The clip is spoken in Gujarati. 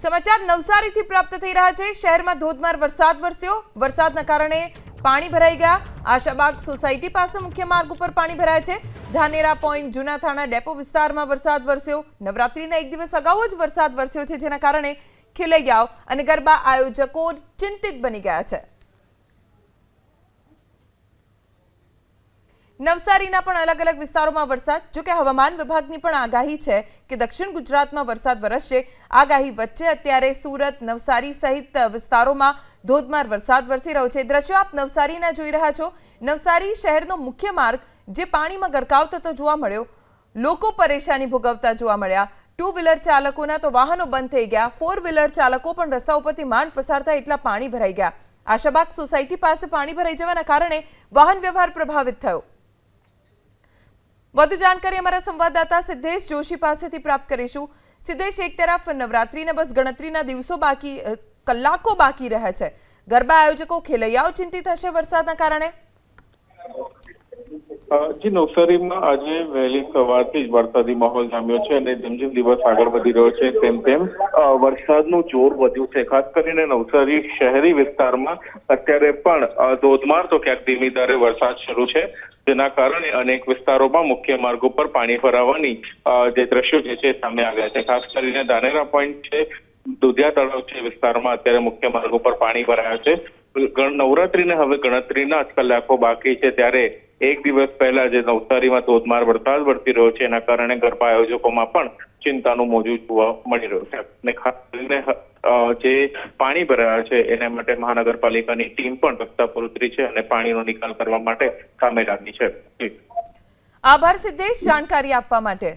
સમાચાર નવસારીથી પ્રાપ્ત થઈ રહ્યા છે. શહેરમાં ધોધમાર વરસાદ વરસ્યો. વરસાદના કારણે પાણી ભરાઈ ગયા. આશાબાગ સોસાયટી પાસે મુખ્ય માર્ગ ઉપર પાણી ભરાય છે. ધાનેરા પોઈન્ટ, જૂના થાણા ડેપો વિસ્તારમાં વરસાદ વરસ્યો. નવરાત્રીના એક દિવસ અગાઉ જ વરસાદ વરસ્યો છે, જેના કારણે ખેલૈયાઓ અને ગરબા આયોજકો ચિંતિત બની ગયા છે. નવસારીના પણ અલગ અલગ વિસ્તારોમાં વરસાદ જોકે હવામાન વિભાગની પણ આગાહી છે કે દક્ષિણ ગુજરાતમાં વરસાદ વરસશે. આગાહી વચ્ચે અત્યારે સુરત, નવસારી સહિત વિસ્તારોમાં ધોધમાર વરસાદ વરસી રહ્યો છે. દ્રશ્યો આપ નવસારીના જોઈ રહ્યા છો. નવસારી શહેરનો મુખ્ય માર્ગ, જે પાણીમાં ગરકાવ થતો જોવા મળ્યો, લોકો પરેશાની ભોગવતા જોવા મળ્યા. ટુ વ્હીલર ચાલકોના તો વાહનો બંધ થઈ ગયા. ફોર વ્હીલર ચાલકો પણ રસ્તા ઉપરથી માંડ પસાર થાય એટલા પાણી ભરાઈ ગયા. આશાબાગ સોસાયટી પાસે પાણી ભરાઈ જવાના કારણે વાહન વ્યવહાર પ્રભાવિત થયો. વધુ જાણકારી અમારા સંવાદદાતા સિદ્ધેશ જોશી પાસેથી પ્રાપ્ત કરીશું. સિદ્ધેશ, એક તરફ નવરાત્રીના બસ ગણતરીના દિવસો બાકી કલાકો બાકી રહે છે. ગરબા આયોજકો ખેલૈયાઓ ચિંતિત હશે વરસાદના કારણે. જી, નવસારીમાં આજે વહેલી સવારથી જ વરસાદી માહોલ જામ્યો છે અને જેમ જેમ દિવસ આગળ વધી રહ્યો છે તેમ તેમ. વરસાદનું જોર વધ્યું છે. ખાસ કરીને નવસારી શહેરી વિસ્તારમાં અત્યારે પણ ધોધમાર તો ક્યાંક ધીમી દરે વરસાદ શરૂ છે. જેના કારણે અનેક વિસ્તારોમાં મુખ્ય માર્ગો પર પાણી ભરાવાની જે દ્રશ્યો જે છે સામે આવ્યા છે. ખાસ કરીને ધાનેરા પોઈન્ટ છે, દુધિયા તળાવ છે વિસ્તારમાં અત્યારે મુખ્ય માર્ગો પર પાણી ભરાયા છે. નવરાત્રીને હવે ગણતરીના જ કલાકો બાકી છે ત્યારે એક દિવસ પહેલા જે નવસારીમાં ધોધમાર વરસાદ વરસી રહ્યો છે, એના કારણે ગરબા આયોજકોમાં પણ ચિંતાનું મોજું જોવા મળી રહ્યું છે. અને ખાસ કરીને જે પાણી ભરાયા છે, એના માટે મહાનગરપાલિકાની ટીમ પણ રસ્તા પર ઉતરી છે અને પાણીનો નિકાલ કરવા માટે કામે લાગી છે. આભાર સિદ્ધેશ. જાણકારી આપવા માટે.